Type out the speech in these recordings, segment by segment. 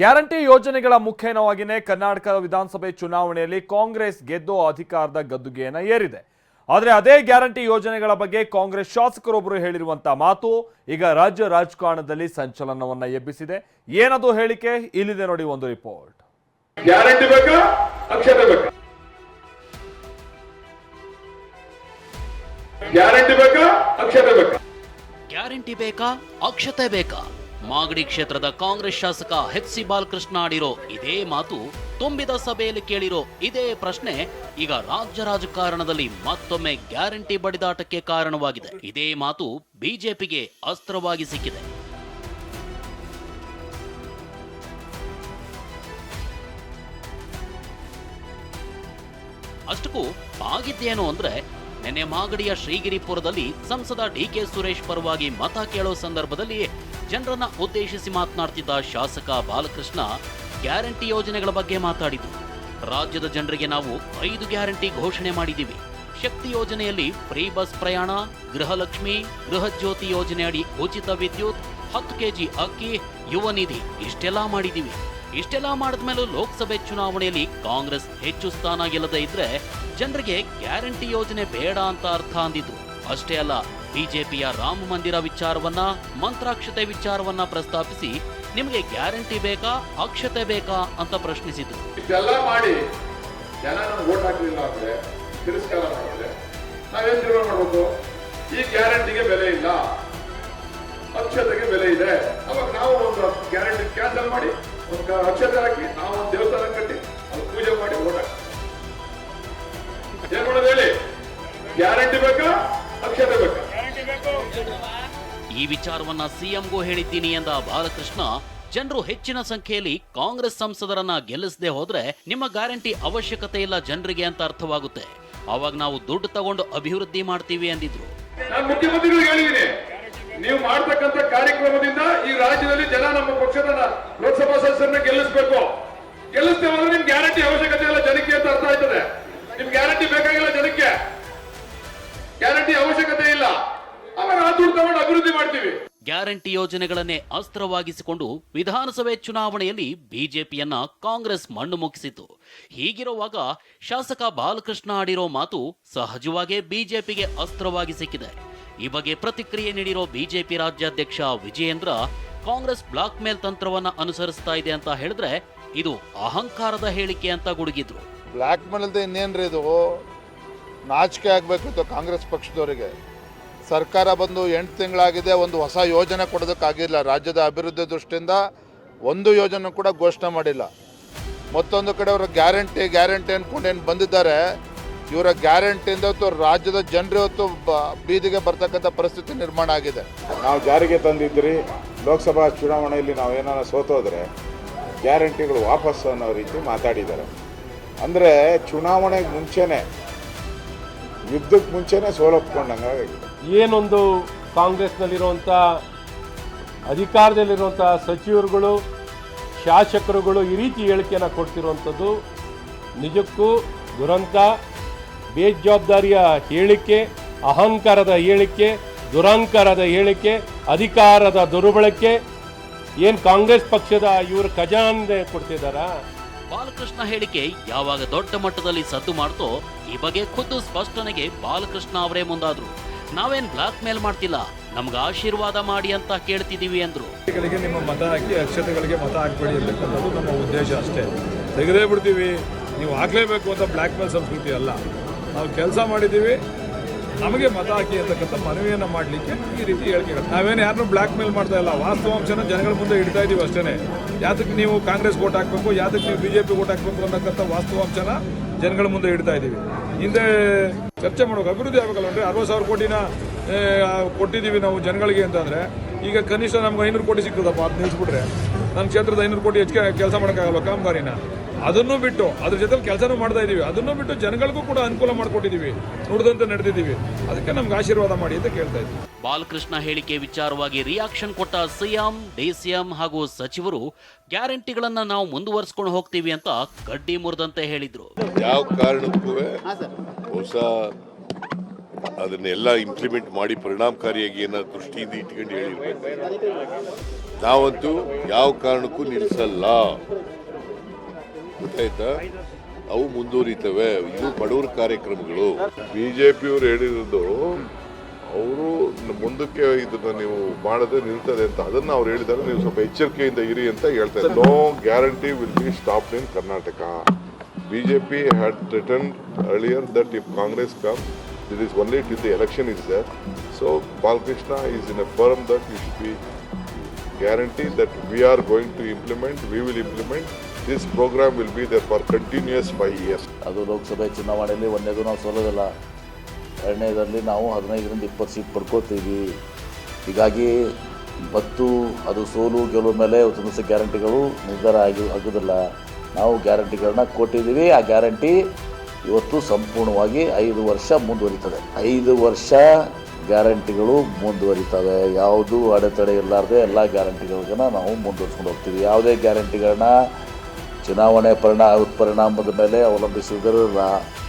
Guarantee ಯೋಜನೆಗಳ ಮುಖೇನವಾಗಿಯೇ ಕರ್ನಾಟಕ ವಿಧಾನಸಭೆ ಚುನಾವಣೆಯಲ್ಲಿ ಕಾಂಗ್ರೆಸ್ ಗೆದ್ದು ಅಧಿಕಾರದ ಗದ್ದುಗೆಯನ್ನು ಏರಿದೆ. ಆದರೆ ಅದೇ ಗ್ಯಾರಂಟಿ ಯೋಜನೆಗಳ ಬಗ್ಗೆ ಕಾಂಗ್ರೆಸ್ ಶಾಸಕರೊಬ್ಬರು ಹೇಳಿರುವಂತ ಮಾತು ಈಗ ರಾಜ್ಯ ರಾಜಕಾರಣದಲ್ಲಿ ಸಂಚಲನವನ್ನ ಎಬ್ಬಿಸಿದೆ. ಏನದು ಹೇಳಿಕೆ? ಇಲ್ಲಿದೆ ನೋಡಿ ಒಂದು ರಿಪೋರ್ಟ್. ಗ್ಯಾರಂಟಿ ಬೇಕಾ? ಅಕ್ಷತೆ ಬೇಕಾ? ಗ್ಯಾರಂಟಿ ಬೇಕಾ? ಅಕ್ಷತೆ ಬೇಕಾ? ಗ್ಯಾರಂಟಿ ಬೇಕಾ? ಅಕ್ಷತೆ ಬೇಕಾ? ಮಾಗಡಿ ಕ್ಷೇತ್ರದ ಕಾಂಗ್ರೆಸ್ ಶಾಸಕ ಎಚ್ ಸಿ ಬಾಲಕೃಷ್ಣ ಆಡಿರೋ ಇದೇ ಮಾತು ತುಂಬಿದ ಸಭೆಯಲ್ಲಿ ಕೇಳಿರೋ ಇದೇ ಪ್ರಶ್ನೆ, ಈಗ ರಾಜ್ಯ ರಾಜಕಾರಣದಲ್ಲಿ ಮತ್ತೊಮ್ಮೆ ಗ್ಯಾರಂಟಿ ಬಡಿದಾಟಕ್ಕೆ ಕಾರಣವಾಗಿದೆ. ಇದೇ ಮಾತು ಬಿಜೆಪಿಗೆ ಅಸ್ತ್ರವಾಗಿ ಸಿಕ್ಕಿದೆ. ಅಷ್ಟಕ್ಕೂ ಆಗಿದ್ದೇನು ಅಂದ್ರೆ, ನೆನ್ನೆ ಮಾಗಡಿಯ ಶ್ರೀಗಿರಿಪುರದಲ್ಲಿ ಸಂಸದ ಡಿ ಕೆ ಸುರೇಶ್ ಪರವಾಗಿ ಮತ ಕೇಳೋ ಸಂದರ್ಭದಲ್ಲಿ ಜನರನ್ನ ಉದ್ದೇಶಿಸಿ ಮಾತನಾಡ್ತಿದ್ದ ಶಾಸಕ ಬಾಲಕೃಷ್ಣ ಗ್ಯಾರಂಟಿ ಯೋಜನೆಗಳ ಬಗ್ಗೆ ಮಾತಾಡಿದ್ರು. ರಾಜ್ಯದ ಜನರಿಗೆ ನಾವು ಐದು ಗ್ಯಾರಂಟಿ ಘೋಷಣೆ ಮಾಡಿದ್ದೀವಿ. ಶಕ್ತಿ ಯೋಜನೆಯಲ್ಲಿ ಫ್ರೀ ಬಸ್ ಪ್ರಯಾಣ, ಗೃಹಲಕ್ಷ್ಮಿ, ಗೃಹಜ್ಯೋತಿ ಯೋಜನೆಯಡಿ ಉಚಿತ ವಿದ್ಯುತ್, ಹತ್ತು ಕೆಜಿ ಅಕ್ಕಿ, ಯುವ ನಿಧಿ ಇಷ್ಟೆಲ್ಲ ಮಾಡಿದ್ದೀವಿ. ಇಷ್ಟೆಲ್ಲ ಮಾಡಿದ್ಮೇಲೂ ಲೋಕಸಭೆ ಚುನಾವಣೆಯಲ್ಲಿ ಕಾಂಗ್ರೆಸ್ ಹೆಚ್ಚು ಸ್ಥಾನ ಗೆಲ್ಲದೆ ಇದ್ರೆ ಜನರಿಗೆ ಗ್ಯಾರಂಟಿ ಯೋಜನೆ ಬೇಡ ಅಂತ ಅರ್ಥ ಅಂದಿದ್ರು ಅಷ್ಟೇ ಅಲ್ಲ ಬಿಜೆಪಿಯ ರಾಮ ಮಂದಿರ ವಿಚಾರವನ್ನ, ಮಂತ್ರಾಕ್ಷತೆ ವಿಚಾರವನ್ನ ಪ್ರಸ್ತಾಪಿಸಿ ನಿಮಗೆ ಗ್ಯಾರಂಟಿ ಬೇಕಾ, ಅಕ್ಷತೆ ಬೇಕಾ ಅಂತ ಪ್ರಶ್ನಿಸಿದ್ರು. ಇಷ್ಟೆಲ್ಲ ಮಾಡಿ ಜನ ಓಟ್ ಹಾಕಲಿಲ್ಲ ಅಂದ್ರೆ ತಿರಸ್ಕಾರ ಮಾಡಿದ್ರೆ ನಾವೇನ್ ನಿರ್ವಹ ಮಾಡಬೇಕು? ಈ ಗ್ಯಾರಂಟಿಗೆ ಬೆಲೆ ಇಲ್ಲ. ಅಕ್ಷತೆಗೆ ಬೆಲೆ ಇದೆ. ಅವಾಗ ನಾವು ಒಂದು ಗ್ಯಾರಂಟಿ ಕ್ಯಾನ್ಸಲ್ ಮಾಡಿ ಒಂದು ಅಕ್ಷತೆ ಹಾಕಿ ನಾವು ಒಂದು ದೇವಸ್ಥಾನ ಕಟ್ಟಿ ಅದು ಪೂಜೆ ಮಾಡಿ ಓಟ್ ಹಾಕಿ ಏನ್ ಮಾಡೋದು ಹೇಳಿ? ಗ್ಯಾರಂಟಿ ಬೇಕಾ, ಅಕ್ಷತೆ ಬೇಕಾ? ಈ ವಿಚಾರವನ್ನ ಸಿಎಂಗೂ ಹೇಳಿದ್ದೀನಿ ಎಂದ ಬಾಲಕೃಷ್ಣ. ಜನರು ಹೆಚ್ಚಿನ ಸಂಖ್ಯೆಯಲ್ಲಿ ಕಾಂಗ್ರೆಸ್ ಸಂಸದರನ್ನ ಗೆಲ್ಲಿಸದೆ ಹೋದ್ರೆ ನಿಮ್ಮ ಗ್ಯಾರಂಟಿ ಅವಶ್ಯಕತೆ ಇಲ್ಲ ಜನರಿಗೆ ಅಂತ ಅರ್ಥವಾಗುತ್ತೆ. ಅವಾಗ ನಾವು ದುಡ್ಡು ತಗೊಂಡು ಅಭಿವೃದ್ಧಿ ಮಾಡ್ತೀವಿ ಅಂದಿದ್ರು ನೀವು ಮಾಡ್ತಕ್ಕಂಥ ಕಾರ್ಯಕ್ರಮದಿಂದ ಈ ರಾಜ್ಯದಲ್ಲಿ ಜನ ನಮ್ಮ ಪಕ್ಷದ ಲೋಕಸಭಾ ಸದಸ್ಯರನ್ನ ಗೆಲ್ಲಿಸಬೇಕು. ಗೆಲ್ಲಿಸ್ತೇವೆ ಅಂದ್ರೆ ನಿಮ್ ಗ್ಯಾರಂಟಿ ಅವಶ್ಯಕತೆ ಇಲ್ಲ ಜನಕ್ಕೆ ಅಂತ ಅರ್ಥ ಆಯ್ತದೆ. ಗ್ಯಾರಂಟಿ ಯೋಜನೆಗಳನ್ನೇ ಅಸ್ತ್ರವಾಗಿಸಿಕೊಂಡು ವಿಧಾನಸಭೆ ಚುನಾವಣೆಯಲ್ಲಿ ಬಿಜೆಪಿಯನ್ನ ಕಾಂಗ್ರೆಸ್ ಮಣ್ಣು ಮುಗಿಸಿತು ಹೀಗಿರುವಾಗ ಶಾಸಕ ಬಾಲಕೃಷ್ಣ ಆಡಿರೋ ಮಾತು ಸಹಜವಾಗೇ ಬಿಜೆಪಿಗೆ ಅಸ್ತ್ರವಾಗಿ ಸಿಕ್ಕಿದೆ. ಈ ಬಗ್ಗೆ ಪ್ರತಿಕ್ರಿಯೆ ನೀಡಿರೋ ಬಿಜೆಪಿ ರಾಜ್ಯಾಧ್ಯಕ್ಷ ವಿಜಯೇಂದ್ರ, ಕಾಂಗ್ರೆಸ್ ಬ್ಲಾಕ್ ಮೇಲ್ ತಂತ್ರವನ್ನ ಅನುಸರಿಸ್ತಾ ಇದೆ ಅಂತ ಹೇಳಿದ್ರೆ ಇದು ಅಹಂಕಾರದ ಹೇಳಿಕೆ ಅಂತ ಗುಡುಗಿದ್ರು. ಬ್ಲಾಕ್ ಮೇಲ್ ಇನ್ನೇನ್ರಿ ಇದು? ನಾಚಿಕೆ ಆಗ್ಬೇಕಿತ್ತು ಕಾಂಗ್ರೆಸ್ ಪಕ್ಷದವರಿಗೆ. ಸರ್ಕಾರ ಬಂದು ಎಂಟು ತಿಂಗಳಾಗಿದೆ, ಒಂದು ಹೊಸ ಯೋಜನೆ ಕೊಡೋದಕ್ಕಾಗಿಲ್ಲ. ರಾಜ್ಯದ ಅಭಿವೃದ್ಧಿ ದೃಷ್ಟಿಯಿಂದ ಒಂದು ಯೋಜನೆ ಕೂಡ ಘೋಷಣೆ ಮಾಡಿಲ್ಲ. ಮತ್ತೊಂದು ಕಡೆ ಅವರ ಗ್ಯಾರಂಟಿ ಗ್ಯಾರಂಟಿ ಅಂದ್ಕೊಂಡು ಏನು ಬಂದಿದ್ದಾರೆ, ಇವರ ಗ್ಯಾರಂಟಿಯಿಂದ ಇವತ್ತು ರಾಜ್ಯದ ಜನರು ಬ- ಬೀದಿಗೆ ಬರ್ತಕ್ಕಂಥ ಪರಿಸ್ಥಿತಿ ನಿರ್ಮಾಣ ಆಗಿದೆ. ನಾವು ಜಾರಿಗೆ ತಂದಿದ್ರಿ ಲೋಕಸಭಾ ಚುನಾವಣೆಯಲ್ಲಿ ನಾವು ಏನಾರ ಸೋತೋದ್ರೆ ಗ್ಯಾರಂಟಿಗಳು ವಾಪಸ್ ಅನ್ನೋ ರೀತಿ ಮಾತಾಡಿದ್ದಾರೆ. ಅಂದರೆ ಚುನಾವಣೆಗೆ ಮುಂಚೆನೇ ಯುದ್ಧಕ್ಕೆ ಮುಂಚೆನೇ ಸೋಲೊಪ್ಕೊಂಡಂಗಾಗಿದೆ ಏನೊಂದು ಕಾಂಗ್ರೆಸ್ನಲ್ಲಿರುವಂಥ ಅಧಿಕಾರದಲ್ಲಿರುವಂಥ ಸಚಿವರುಗಳು, ಶಾಸಕರುಗಳು ಈ ರೀತಿ ಹೇಳಿಕೆಯನ್ನು ಕೊಡ್ತಿರುವಂಥದ್ದು. ನಿಜಕ್ಕೂ ದುರಂತ, ಬೇಜವಾಬ್ದಾರಿಯ ಹೇಳಿಕೆ, ಅಹಂಕಾರದ ಹೇಳಿಕೆ ದುರಹಂಕಾರದ ಹೇಳಿಕೆ, ಅಧಿಕಾರದ ದುರ್ಬಳಕೆ, ಏನು ಕಾಂಗ್ರೆಸ್ ಪಕ್ಷದ ಇವರು ಖಜಾನೆ ಕೊಡ್ತಿದ್ದಾರಾ ಬಾಲಕೃಷ್ಣ ಹೇಳಿಕೆ ಯಾವಾಗ ದೊಡ್ಡ ಮಟ್ಟದಲ್ಲಿ ಸದ್ದು ಮಾಡ್ತೋ ಈ ಬಗ್ಗೆ ಖುದ್ದು ಸ್ಪಷ್ಟನೆಗೆ ಬಾಲಕೃಷ್ಣ ಅವರೇ ಮುಂದಾದ್ರು. ನಾವೇನ್ ಬ್ಲಾಕ್ ಮೇಲ್ ಮಾಡ್ತಿಲ್ಲ. ನಮ್ಗೆ ಆಶೀರ್ವಾದ ಮಾಡಿ ಅಂತ ಕೇಳ್ತಿದೀವಿ ಅಂದ್ರು. ನಿಮ್ಮ ಮತ ಹಾಕಿ ಅಕ್ಷತೆಗಳಿಗೆ ಮತ ಹಾಕ್ಬೇಡಿ ಅಂತಕ್ಕಂಥದ್ದು ನಮ್ಮ ಉದ್ದೇಶ ಅಷ್ಟೇ. ತೆಗೆದೇ ಬಿಡ್ತೀವಿ. ನೀವು ಹಾಕ್ಲೇಬೇಕು ಅಂತ ಬ್ಲ್ಯಾಕ್ ಮೇಲ್ ಸಂಸ್ಕೃತಿ ಅಲ್ಲ. ನಾವು ಕೆಲಸ ಮಾಡಿದ್ದೀವಿ ನಮಗೆ ಮತ ಹಾಕಿ ಅಂತಕ್ಕಂಥ ಮನವಿಯನ್ನು ಮಾಡಲಿಕ್ಕೆ ಈ ರೀತಿ ಹೇಳಿಕೆಗಳು. ನಾವೇನು ಯಾರನ್ನೂ ಬ್ಲ್ಯಾಕ್ ಮೇಲ್ ಮಾಡ್ತಾ ಇಲ್ಲ. ವಾಸ್ತವಾಂಶನ ಜನಗಳ ಮುಂದೆ ಇಡ್ತಾ ಇದ್ದೀವಿ ಅಷ್ಟೇ ಯಾತಕ್ಕೆ ನೀವು ಕಾಂಗ್ರೆಸ್ ಓಟ್ ಹಾಕಬೇಕು ಯಾತಕ್ಕೆ ನೀವು ಬಿ ಜೆ ಪಿ ಓಟ್ ಹಾಕಬೇಕು ಅನ್ನೋಕ್ಕಂಥ ವಾಸ್ತವಾಂಶನ ಜನಗಳ ಮುಂದೆ ಇಡ್ತಾ ಇದ್ದೀವಿ ಹಿಂದೆ ಚರ್ಚೆ ಮಾಡೋಕೆ ಅಭಿವೃದ್ಧಿ ಆಗಬೇಕಲ್ಲ ಅಂದರೆ ಅರವತ್ತು ಸಾವಿರ ಕೋಟಿನ ಕೊಟ್ಟಿದ್ದೀವಿ ನಾವು ಜನಗಳಿಗೆ ಅಂತಂದರೆ, ಈಗ ಕನಿಷ್ಠ ನಮ್ಗೆ ಐನೂರು ಕೋಟಿ ಸಿಗ್ತದಪ್ಪ, ಅದು ನಿಲ್ಲಿಸ್ಬಿಟ್ರೆ ನನ್ನ ಕ್ಷೇತ್ರದ ಐನೂರು ಕೋಟಿ ಹೆಚ್ಚಿಗೆ ಕೆಲಸ ಮಾಡೋಕ್ಕಾಗಲ್ಲ ಕಾಮಗಾರಿನ? ಅದನ್ನು ಬಿಟ್ಟು ಅದ್ರ ಜೊತೆ ಕೆಲಸನೂ ಮಾಡ್ತಾ ಇದೀವಿ. ಅದನ್ನು ಬಿಟ್ಟು ಜನಗಳಿಗೂ ಕೂಡ ಅನುಕೂಲ ಮಾಡಿಕೊಟ್ಟಿದ್ದೀವಿ ನೋಡಿದಂತೆ ನಡೆದಿದ್ದೀವಿ ಅದಕ್ಕೆ ನಮ್ಗೆ ಆಶೀರ್ವಾದ ಮಾಡಿ ಅಂತ ಕೇಳ್ತಾ ಇದ್ದೀವಿ ಬಾಲಕೃಷ್ಣ ಹೇಳಿಕೆ ವಿಚಾರವಾಗಿ ರಿಯಾಕ್ಷನ್ ಕೊಟ್ಟ ಸಿಎಂ ಡಿಸಿಎಂ ಹಾಗೂ ಸಚಿವರು ಗ್ಯಾರಂಟಿಗಳನ್ನ ನಾವು ಮುಂದುವರಿಸ್ಕೊಂಡು ಹೋಗ್ತೀವಿ ಅಂತ ಕಡ್ಡಿ ಮುರಿದಂತೆ ಹೇಳಿದ್ರು. ಯಾವ ಕಾರಣಕ್ಕೂ ಹೊಸ ಅದನ್ನೆಲ್ಲ ಇಂಪ್ಲಿಮೆಂಟ್ ಮಾಡಿ ಪರಿಣಾಮಕಾರಿಯಾಗಿ ಏನಾದ್ರು ದೃಷ್ಟಿಯಿಂದ ಇಟ್ಕೊಂಡು ಹೇಳಿರ್ಬೇಕು. ನಾವಂತೂ ಯಾವ ಕಾರಣಕ್ಕೂ ನಿಲ್ಲಿಸಲ್ಲ. ಗೊತ್ತಾಯ್ತಾ ಅವು ಮುಂದುವರಿತವೆ. ಇದು ಬಡವರ ಕಾರ್ಯಕ್ರಮಗಳು. ಬಿಜೆಪಿಯವರು ಹೇಳಿರೋದು ಅವರು ಮುಂದಕ್ಕೆ ಇದನ್ನ ನೀವು ಮಾಡದೆ ನಿಲ್ತದೆ ಅಂತ. ಅದನ್ನ ಅವ್ರು ಹೇಳಿದಾಗ ನೀವು ಸ್ವಲ್ಪ ಎಚ್ಚರಿಕೆಯಿಂದ ಇರಿ ಅಂತ ಹೇಳ್ತಾ ಇದ್ದಾರೆ. No guarantee will be stop in Karnataka BJP had return earlier that if Congress come it is only till the election is there so Balakrishna is in a firm that you should be guarantee that we are going to implement, we will implement. This programme will be there for continuous five years ಅದು ಲೋಕಸಭೆ ಚುನಾವಣೆಯಲ್ಲಿ ಒಂದೇದು ನಾವು ಸೋಲೋದಿಲ್ಲ. ಎರಡನೇದರಲ್ಲಿ ನಾವು ಹದಿನೈದರಿಂದ ಇಪ್ಪತ್ತು seat ಪಡ್ಕೋತೀವಿ. ಹೀಗಾಗಿ ಮತ್ತು ಅದು ಸೋಲು, ಗೆಲುವು ಮೇಲೆ ಸಮಸ್ಯೆ ಗ್ಯಾರಂಟಿಗಳು ನಿರ್ಧಾರ ಆಗಿ ಆಗೋದಿಲ್ಲ. ನಾವು ಗ್ಯಾರಂಟಿಗಳನ್ನ ಕೊಟ್ಟಿದ್ದೀವಿ. ಆ ಗ್ಯಾರಂಟಿ ಇವತ್ತು ಸಂಪೂರ್ಣವಾಗಿ ಐದು ವರ್ಷ ಮುಂದುವರಿತದೆ. ಐದು ವರ್ಷ ಗ್ಯಾರಂಟಿಗಳು ಮುಂದುವರಿತವೆ. ಯಾವುದು ಅಡೆತಡೆ ಇರಲಾರ್ದೆ ಎಲ್ಲ ಗ್ಯಾರಂಟಿಗಳನ್ನ ನಾವು ಮುಂದುವರಿಸ್ಕೊಂಡು ಹೋಗ್ತೀವಿ. ಯಾವುದೇ ಗ್ಯಾರಂಟಿಗಳನ್ನ ಚುನಾವಣೆ ಪರಿಣಾಮ ಪರಿಣಾಮದ ಮೇಲೆ ಅವಲಂಬಿಸುವುದಿರಲ್ಲ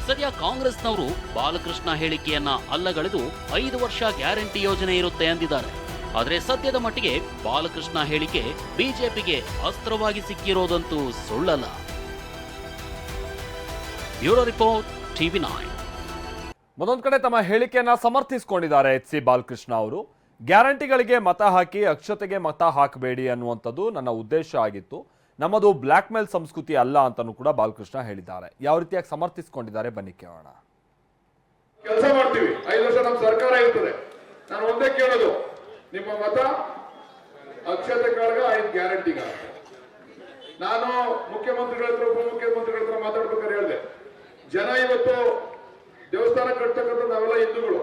ಸದ್ಯ ಕಾಂಗ್ರೆಸ್ನವರು ಬಾಲಕೃಷ್ಣ ಹೇಳಿಕೆಯನ್ನ ಅಲ್ಲಗಳೆದು ಐದು ವರ್ಷ ಗ್ಯಾರಂಟಿ ಯೋಜನೆ ಇರುತ್ತೆ ಎಂದಿದ್ದಾರೆ. ಆದರೆ ಸದ್ಯದ ಮಟ್ಟಿಗೆ ಬಾಲಕೃಷ್ಣ ಹೇಳಿಕೆ ಬಿಜೆಪಿಗೆ ಅಸ್ತ್ರವಾಗಿ ಸಿಕ್ಕಿರೋದಂತೂ ಸುಳ್ಳಲ್ಲ. ಬ್ಯೂರೋ ರಿಪೋರ್ಟ್ ಟಿವಿ ನೈನ್ ಮತ್ತೊಂದು ಕಡೆ ತಮ್ಮ ಹೇಳಿಕೆಯನ್ನ ಸಮರ್ಥಿಸಿಕೊಂಡಿದ್ದಾರೆ ಎಚ್ ಸಿ ಬಾಲಕೃಷ್ಣ ಅವರು. ಗ್ಯಾರಂಟಿಗಳಿಗೆ ಮತ ಹಾಕಿ ಅಕ್ಷತೆಗೆ ಮತ ಹಾಕಬೇಡಿ ಅನ್ನುವಂಥದ್ದು ನನ್ನ ಉದ್ದೇಶ ಆಗಿತ್ತು. ನಮ್ಮದು ಬ್ಲ್ಯಾಕ್ ಮೇಲ್ ಸಂಸ್ಕೃತಿ ಅಲ್ಲ ಅಂತಲೂ ಕೂಡ ಬಾಲಕೃಷ್ಣ ಹೇಳಿದ್ದಾರೆ. ಯಾವ ರೀತಿಯಾಗಿ ಸಮರ್ಥಿಸಿಕೊಂಡಿದ್ದಾರೆ? ಬನ್ನಿ ಕೇಳೋಣ. ಕೆಲಸ ಮಾಡ್ತೀವಿ. ಐದು ವರ್ಷ ನಮ್ಮ ಸರ್ಕಾರ ಇರ್ತದೆ. ನಾನು ಒಂದೇ ಕೇಳೋದು. ನಿಮ್ಮ ಮತ ಅಕ್ಷತೆ ಕಾಳಗ ಐದು ಗ್ಯಾರಂಟಿಗ ನಾನು ಮುಖ್ಯಮಂತ್ರಿಗಳ ಹತ್ರ, ಉಪಮುಖ್ಯಮಂತ್ರಿಗಳ ಹತ್ರ ಮಾತಾಡ್ಬೇಕಾದ್ರೆ ಹೇಳಿದೆ. ಜನ ಇವತ್ತು ದೇವಸ್ಥಾನ ಕಟ್ತಕ್ಕಂಥ ನಾವೆಲ್ಲ ಹಿಂದೂಗಳು.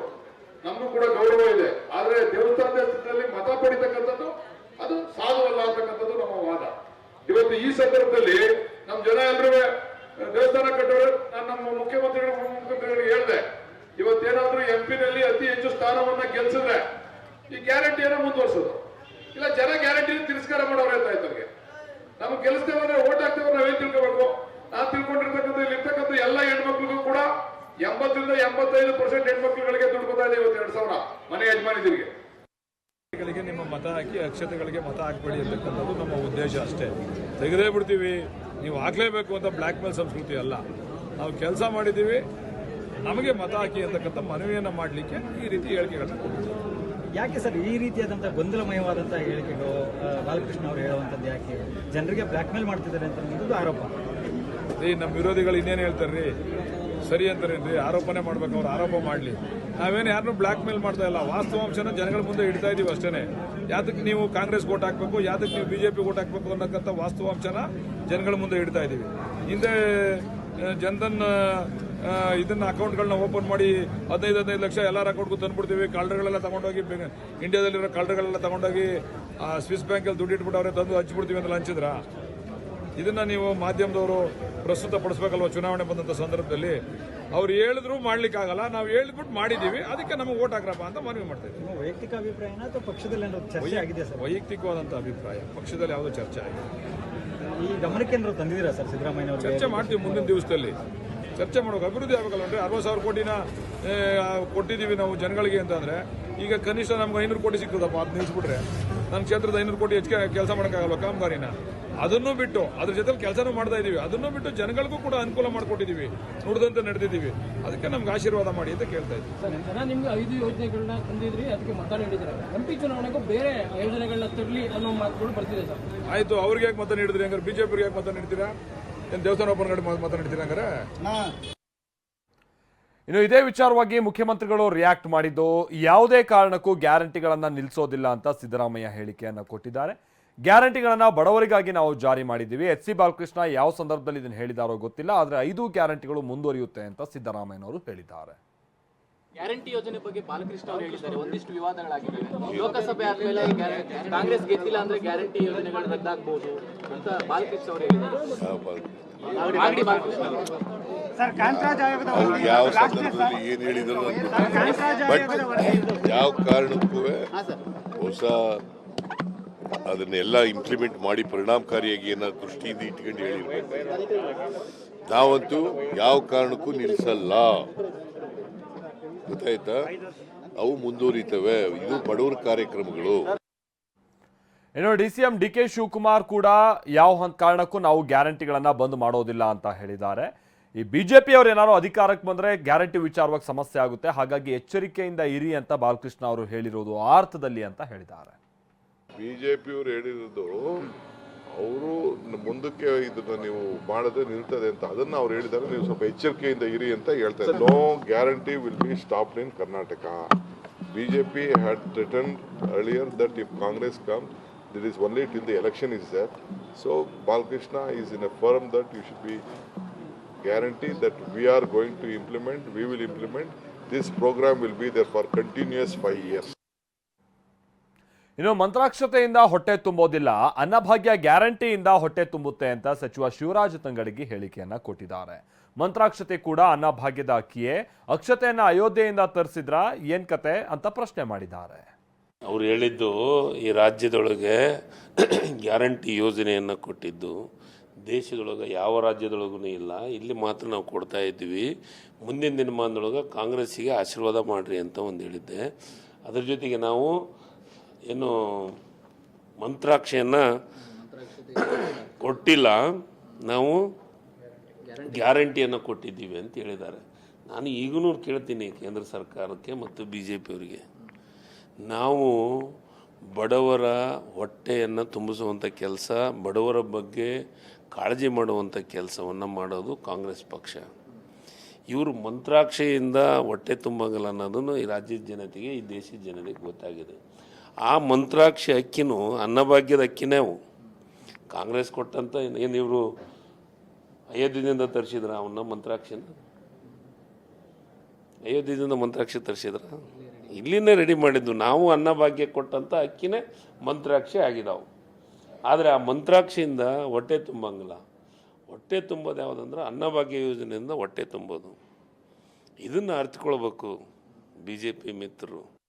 ನಮಗೂ ಕೂಡ ಗೌರವ ಇದೆ. ಆದ್ರೆ ದೇವಸ್ಥಾನದ ಮತ ಪಡಿತಕ್ಕಂಥದ್ದು ಅದು ಸಾಧುವಲ್ಲ ಅಂತಕ್ಕಂಥದ್ದು ನಮ್ಮ ವಾದ ಇವತ್ತು ಈ ಸಂದರ್ಭದಲ್ಲಿ ನಮ್ಮ ಜನ ಎಲ್ಲರೂ ದೇವಸ್ಥಾನ ಕಟ್ಟೋರು ನಾನು ನಮ್ಮ ಮುಖ್ಯಮಂತ್ರಿಗಳು ಉಪಮುಖ್ಯಮಂತ್ರಿಗಳಿಗೆ ಹೇಳಿದೆ ಇವತ್ತೇನಾದ್ರೂ ಎಂ ನಲ್ಲಿ ಅತಿ ಹೆಚ್ಚು ಸ್ಥಾನವನ್ನ ಗೆಲ್ಸಿದ್ರೆ ಈ ಗ್ಯಾರಂಟಿಯನ್ನ ಮುಂದುವರ್ಸೋದು ಇಲ್ಲ ಜನ ಗ್ಯಾರಂಟಿ ತಿರಸ್ಕಾರ ಮಾಡೋರು ಅಂತ ಆಯ್ತು ಅವ್ರಿಗೆ ನಮ್ಗೆ ಗೆಲ್ಲಿಸ್ತೇವೆ ಓಟ್ ಹಾಕ್ತೇವೆ ನಾವೇನ್ ತಿಳ್ಕೋಬೇಕು? ನಾನ್ ತಿಳ್ಕೊಂಡಿರ್ತಕ್ಕಂಥ ಇಲ್ಲಿ ಇರ್ತಕ್ಕಂಥ ಎಲ್ಲ ಹೆಣ್ಮಕ್ಳಿಗೂ ಕೂಡ ಎಂಬತ್ತರಿಂದ ಎಂಬತ್ತೈದು ಪರ್ಸೆಂಟ್ ಹೆಣ್ಮಕ್ಳುಗಳಿಗೆ ದುಡ್ಡು ಕೊಡ್ತಾ ಇದೆ ಇವತ್ತು ಎರಡ್ ಸಾವಿರ ಮನೆ ಯಜಮಾನಿದಿರಿಗೆ. ನಿಮ್ಮ ಮತ ಹಾಕಿ ಅಕ್ಷತೆಗಳಿಗೆ ಮತ ಹಾಕ್ಬೇಡಿ ಅಂತಕ್ಕಂಥದ್ದು ನಮ್ಮ ಉದ್ದೇಶ ಅಷ್ಟೇ. ತೆಗೆದೇ ಬಿಡ್ತೀವಿ. ನೀವು ಹಾಕ್ಲೇಬೇಕು ಅಂತ ಬ್ಲ್ಯಾಕ್ ಮೇಲ್ ಸಂಸ್ಕೃತಿ ಅಲ್ಲ. ನಾವು ಕೆಲಸ ಮಾಡಿದ್ದೀವಿ. ನಮಗೆ ಮತ ಹಾಕಿ ಅಂತಕ್ಕಂಥ ಮನವಿಯನ್ನು ಮಾಡಲಿಕ್ಕೆ ಈ ರೀತಿ ಹೇಳಿಕೆಗಳನ್ನ ಕೊಟ್ಟಿದ್ದೀವಿ ಯಾಕೆ ಸರ್ ಈ ರೀತಿಯಾದಂಥ ಗೊಂದಲಮಯವಾದಂಥ ಹೇಳಿಕೆಗಳು ಬಾಲಕೃಷ್ಣ ಅವರು ಹೇಳುವಂಥದ್ದು ಯಾಕೆ? ಜನರಿಗೆ ಬ್ಲ್ಯಾಕ್ ಮೇಲ್ ಮಾಡ್ತಿದ್ದಾರೆ ಅಂತ ಆರೋಪ. ರೀ, ನಮ್ಮ ವಿರೋಧಿಗಳು ಇನ್ನೇನು ಹೇಳ್ತಾರ್ರಿ ಸರಿ ಅಂತಾರೇನ್ರಿ ಆರೋಪನೆ ಮಾಡ್ಬೇಕು, ಅವ್ರು ಆರೋಪ ಮಾಡಲಿ. ನಾವೇನು ಯಾರನ್ನೂ ಬ್ಲ್ಯಾಕ್ ಮೇಲ್ ಮಾಡ್ತಾ ಇಲ್ಲ. ವಾಸ್ತವಾಂಶನ ಜನಗಳ ಮುಂದೆ ಇಡ್ತಾ ಇದೀವಿ ಅಷ್ಟೇ ಯಾತಕ್ಕೆ ನೀವು ಕಾಂಗ್ರೆಸ್ ಓಟ್ ಹಾಕಬೇಕು ಯಾತಕ್ಕೆ ನೀವು ಬಿಜೆಪಿ ಓಟ್ ಹಾಕಬೇಕು ಅನ್ನೋಕ್ಕಂಥ ವಾಸ್ತವಾಂಶನ ಜನಗಳ ಮುಂದೆ ಇಡ್ತಾ ಇದೀವಿ. ಹಿಂದೆ ಜನ್ಧನ್ ಇದನ್ನ ಅಕೌಂಟ್ಗಳನ್ನ ಓಪನ್ ಮಾಡಿ ಹದಿನೈದು ಹದಿನೈದು ಲಕ್ಷ ಎಲ್ಲರ ಅಕೌಂಟ್ಗೂ ತಂದ್ಬಿಡ್ತೀವಿ. ಕಳ್ಳರುಗಳೆಲ್ಲ ತಗೊಂಡೋಗಿ ಇಂಡಿಯಾದಲ್ಲಿರೋ ಕಳ್ಳರುಗಳೆಲ್ಲ ತಗೊಂಡೋಗಿ ಸ್ವಿಸ್ ಬ್ಯಾಂಕಲ್ಲಿ ದುಡ್ಡು ಅವರೇ ತಂದು ಹಚ್ಬಿಡ್ತೀವಿ ಅಂತ ಹಂಚಿದ್ರ ಇದನ್ನ ನೀವು ಮಾಧ್ಯಮದವರು ಪ್ರಸ್ತುತ ಪಡಿಸ್ಬೇಕಲ್ವ ಚುನಾವಣೆ ಬಂದಂತ ಸಂದರ್ಭದಲ್ಲಿ. ಅವ್ರು ಹೇಳಿದ್ರು ಮಾಡ್ಲಿಕ್ಕಾಗಲ್ಲ. ನಾವು ಹೇಳಿದ್ಬಿಟ್ಟು ಮಾಡಿದ್ದೀವಿ. ಅದಕ್ಕೆ ನಮಗೆ ಓಟ್ ಹಾಕ್ರಪ್ಪ ಅಂತ ಮನವಿ ಮಾಡ್ತಾ ಇದ್ದೀವಿ. ವೈಯಕ್ತಿಕ ಅಭಿಪ್ರಾಯನ ಅಥವಾ ಪಕ್ಷದಲ್ಲಿ ವೈಯಕ್ತಿಕವಾದಂಥ ಅಭಿಪ್ರಾಯ. ಪಕ್ಷದಲ್ಲಿ ಯಾವುದೋ ಚರ್ಚೆ ಆಗಿದೆ ಈ ಗಮನಕ್ಕೆ ತಂದಿದ್ದೀರಾ ಸರ್ ಸಿದ್ದರಾಮಯ್ಯ ಚರ್ಚೆ ಮಾಡ್ತೀವಿ ಮುಂದಿನ ದಿವಸದಲ್ಲಿ. ಚರ್ಚೆ ಮಾಡೋಕೆ ಅಭಿವೃದ್ಧಿ ಆಗಬೇಕಲ್ಲ ಅಂದರೆ ಅರವತ್ತು ಸಾವಿರ ಕೋಟಿನ ಕೊಟ್ಟಿದ್ದೀವಿ ನಾವು ಜನಗಳಿಗೆ ಅಂತಂದರೆ, ಈಗ ಕನಿಷ್ಠ ನಮ್ಗೆ ಐನೂರು ಕೋಟಿ ಸಿಗ್ತದಪ್ಪ ಅದು ನಿಲ್ಲಿಸ್ಬಿಟ್ರೆ ನನ್ನ ಕ್ಷೇತ್ರದ ಐನೂರು ಕೋಟಿ ಹೆಚ್ಚಿಗೆ ಕೆಲಸ ಮಾಡೋಕ್ಕಾಗಲ್ವ ಕಾಮಗಾರಿನ? ಅದನ್ನು ಬಿಟ್ಟು ಅದ್ರ ಜೊತೆ ಕೆಲಸನೂ ಮಾಡ್ತಾ ಇದೀವಿ. ಅದನ್ನು ಬಿಟ್ಟು ಜನಗಳಿಗೂ ಕೂಡ ಅನುಕೂಲ ಮಾಡಿಕೊಟ್ಟಿದ್ದೀವಿ ನುಡಿದಂತೆ ನಡೆದಿದ್ದೀವಿ ಅದಕ್ಕೆ ನಮ್ಗೆ ಆಶೀರ್ವಾದ ಮಾಡಿ ಅಂತ ಕೇಳ್ತಾ ಇದ್ದೀವಿ ಜನ ನಿಮ್ಗೆ ಐದು ಯೋಜನೆಗಳನ್ನ ತಂದಿದ್ರಿ ಅದಕ್ಕೆ ಮತ ನೀಡಿದ್ರೆ ಎಂಪಿ ಚುನಾವಣೆಗೂ ಬೇರೆ ಯೋಜನೆಗಳನ್ನ ತರಲಿ ಅನ್ನೋ ಮಾತುಗಳು ಬರ್ತಿದೆ ಸರ್. ಆಯ್ತು ಅವ್ರಿಗೆ ಯಾಕೆ ಮತ ನೀಡಿದ್ರಿ ಹಂಗಾರೆ? ಬಿಜೆಪಿಗೆ ಯಾಕೆ ಮತ ನೀಡ್ತೀರಾ ಏನು ದೇವಸ್ಥಾನ ಓಪನ್ ಮಾಡಿ ಮತ ನೀಡ್ತೀರಾ ಹಂಗಾರೆ? ಇನ್ನು ಇದೇ ವಿಚಾರವಾಗಿ ಮುಖ್ಯಮಂತ್ರಿಗಳು ರಿಯಾಕ್ಟ್ ಮಾಡಿದ್ದು ಯಾವುದೇ ಕಾರಣಕ್ಕೂ ಗ್ಯಾರಂಟಿಗಳನ್ನು ನಿಲ್ಲಿಸೋದಿಲ್ಲ ಅಂತ ಸಿದ್ದರಾಮಯ್ಯ ಹೇಳಿಕೆಯನ್ನು ಕೊಟ್ಟಿದ್ದಾರೆ. ಗ್ಯಾರಂಟಿಗಳನ್ನು ಬಡವರಿಗಾಗಿ ನಾವು ಜಾರಿ ಮಾಡಿದ್ದೀವಿ. ಎಚ್ ಸಿ ಬಾಲಕೃಷ್ಣ ಯಾವ ಸಂದರ್ಭದಲ್ಲಿ ಇದನ್ನು ಹೇಳಿದಾರೋ ಗೊತ್ತಿಲ್ಲ ಆದರೆ ಐದು ಗ್ಯಾರಂಟಿಗಳು ಮುಂದುವರಿಯುತ್ತೆ ಅಂತ ಸಿದ್ದರಾಮಯ್ಯನವರು ಹೇಳಿದ್ದಾರೆ. ಗ್ಯಾರಂಟಿ ಯೋಜನೆ ಬಗ್ಗೆ ಬಾಲಕೃಷ್ಣ ಅವರು ಹೇಳಿದ್ದಾರೆ. ಒಂದಿಷ್ಟು ವಿವಾದಗಳಾಗಿವೆ ಲೋಕಸಭೆ ಆದ್ಮೇಲೆ ಕಾಂಗ್ರೆಸ್ ಗೆದ್ದಿಲ್ಲ ಅಂದ್ರೆ ಗ್ಯಾರಂಟಿ ಯೋಜನೆಗಳು ರದ್ದಾಗಬಹುದು ಅಂತ ಬಾಲಕೃಷ್ಣ ಅವರು ಹೇಳಿದ್ದಾರೆ. ಯಾವ ಸಂದರ್ಭದಲ್ಲಿ ಏನು ಹೇಳಿದ್ರು ಬಟ್ ಯಾವ ಕಾರಣಕ್ಕೂ ಹೊಸ ಅದನ್ನೆಲ್ಲ ಇಂಪ್ಲಿಮೆಂಟ್ ಮಾಡಿ ಪರಿಣಾಮಕಾರಿಯಾಗಿ ಏನಾದ್ರು ದೃಷ್ಟಿಯಿಂದ ಇಟ್ಕೊಂಡು ಹೇಳಿರ್ಬೇಕು. ನಾವಂತೂ ಯಾವ ಕಾರಣಕ್ಕೂ ನಿಲ್ಲಿಸಲ್ಲ. ಗೊತ್ತಾಯ್ತಾ? ಅವು ಮುಂದುವರಿತವೆ. ಇದು ಬಡವರ ಕಾರ್ಯಕ್ರಮಗಳು. ಇನ್ನು D C M D K Shivakumar ಕೂಡ ಯಾವ ಕಾರಣಕ್ಕೂ ನಾವು ಗ್ಯಾರಂಟಿಗಳನ್ನ ಬಂದ್ ಮಾಡೋದಿಲ್ಲ ಅಂತ ಹೇಳಿದ್ದಾರೆ. ಈ ಬಿಜೆಪಿ ಅವರು ಏನಾದ್ರು ಅಧಿಕಾರಕ್ಕೆ ಬಂದ್ರೆ ಗ್ಯಾರಂಟಿ ವಿಚಾರವಾಗಿ ಸಮಸ್ಯೆ ಆಗುತ್ತೆ. ಹಾಗಾಗಿ ಎಚ್ಚರಿಕೆಯಿಂದ ಇರಿ ಅಂತ ಬಾಲಕೃಷ್ಣ ಅವರು ಹೇಳಿರೋದು ಆ ಅಂತ ಹೇಳಿದ್ದಾರೆ. ಬಿಜೆಪಿಯವರು ಹೇಳಿರೋದು ಅವರು ಮುಂದಕ್ಕೆ ಇದನ್ನ ನೀವು ಮಾಡಿದ್ರೆ ನಿಲ್ತದೆ ಅಂತ ಅದನ್ನ ಅವ್ರು ಹೇಳಿದ್ದಾರೆ. ನೀವು ಸ್ವಲ್ಪ ಎಚ್ಚರಿಕೆಯಿಂದ ಇರಿ ಅಂತ ಹೇಳ್ತಾರೆ no guarantee will be stop in Karnataka BJP had return earlier that if Congress come it is only till the election is there so Balakrishna is in a firm that you should be guarantee that we are going to implement we will implement this programme will be there for continuous five years. ಇನ್ನು ಮಂತ್ರಾಕ್ಷತೆಯಿಂದ ಹೊಟ್ಟೆ ತುಂಬೋದಿಲ್ಲ, ಅನ್ನಭಾಗ್ಯ ಗ್ಯಾರಂಟಿಯಿಂದ ಹೊಟ್ಟೆ ತುಂಬುತ್ತೆ ಅಂತ ಸಚಿವ ಶಿವರಾಜ ತಂಗಡಿಗೆ ಹೇಳಿಕೆಯನ್ನ ಕೊಟ್ಟಿದ್ದಾರೆ. ಮಂತ್ರಾಕ್ಷತೆ ಕೂಡ ಅನ್ನಭಾಗ್ಯದ ಅಕ್ಕಿಯೇ. ಅಕ್ಷತೆಯನ್ನ ಅಯೋಧ್ಯೆಯಿಂದ ತರಿಸಿದ್ರ? ಏನ್ ಕತೆ ಅಂತ ಪ್ರಶ್ನೆ ಮಾಡಿದ್ದಾರೆ. ಅವ್ರು ಹೇಳಿದ್ದು ಈ ರಾಜ್ಯದೊಳಗೆ ಗ್ಯಾರಂಟಿ ಯೋಜನೆಯನ್ನು ಕೊಟ್ಟಿದ್ದು, ದೇಶದೊಳಗೆ ಯಾವ ರಾಜ್ಯದೊಳಗೂ ಇಲ್ಲ. ಇಲ್ಲಿ ಮಾತ್ರ ನಾವು ಕೊಡ್ತಾ ಇದ್ದೀವಿ. ಮುಂದಿನ ದಿನಮಾನದೊಳಗೆ ಕಾಂಗ್ರೆಸ್ಸಿಗೆ ಆಶೀರ್ವಾದ ಮಾಡಿರಿ ಅಂತ ಒಂದು ಹೇಳಿದ್ದೆ. ಅದ್ರ ಜೊತೆಗೆ ನಾವು ಏನು ಮಂತ್ರಾಕ್ಷೆಯನ್ನು ಕೊಟ್ಟಿಲ್ಲ. ನಾವು ಗ್ಯಾರಂಟಿಯನ್ನು ಕೊಟ್ಟಿದ್ದೀವಿ ಅಂತ ಹೇಳಿದ್ದಾರೆ. ನಾನು ಈಗೂ ಕೇಳ್ತೀನಿ ಕೇಂದ್ರ ಸರ್ಕಾರಕ್ಕೆ ಮತ್ತು ಬಿ ಜೆ ಪಿಯವರಿಗೆ ನಾವು ಬಡವರ ಹೊಟ್ಟೆಯನ್ನು ತುಂಬಿಸುವಂಥ ಕೆಲಸ, ಬಡವರ ಬಗ್ಗೆ ಕಾಳಜಿ ಮಾಡುವಂಥ ಕೆಲಸವನ್ನು ಮಾಡೋದು ಕಾಂಗ್ರೆಸ್ ಪಕ್ಷ. ಇವರು ಮಂತ್ರಾಕ್ಷೆಯಿಂದ ಹೊಟ್ಟೆ ತುಂಬಂಗಿಲ್ಲ ಅನ್ನೋದನ್ನು ಈ ರಾಜ್ಯದ ಜನತೆಗೆ, ಈ ದೇಶದ ಜನತೆಗೆ ಗೊತ್ತಾಗಿದೆ. ಆ ಮಂತ್ರಾಕ್ಷಿ ಅಕ್ಕಿನೂ ಅನ್ನಭಾಗ್ಯದ ಅಕ್ಕಿನೇ ಅವು. ಕಾಂಗ್ರೆಸ್ ಕೊಟ್ಟಂತ ಏನು ಇವರು ಅಯೋಧ್ಯದಿಂದ ತರಿಸಿದ್ರ ಅವನ್ನ ಮಂತ್ರಾಕ್ಷಿನ? ಅಯೋಧ್ಯದಿಂದ ಮಂತ್ರಾಕ್ಷಿ ತರಿಸಿದ್ರ? ಇಲ್ಲಿನೇ ರೆಡಿ ಮಾಡಿದ್ದು. ನಾವು ಅನ್ನಭಾಗ್ಯ ಕೊಟ್ಟಂಥ ಅಕ್ಕಿನೇ ಮಂತ್ರಾಕ್ಷಿ ಆಗಿದಾವು. ಆದರೆ ಆ ಮಂತ್ರಾಕ್ಷಿಯಿಂದ ಹೊಟ್ಟೆ ತುಂಬಂಗಿಲ್ಲ. ಹೊಟ್ಟೆ ತುಂಬೋದು ಯಾವುದಂದ್ರೆ ಅನ್ನಭಾಗ್ಯ ಯೋಜನೆಯಿಂದ ಹೊಟ್ಟೆ ತುಂಬೋದು. ಇದನ್ನು ಅರ್ಥಕೊಳ್ಬೇಕು ಬಿ ಜೆ ಪಿ ಮಿತ್ರರು.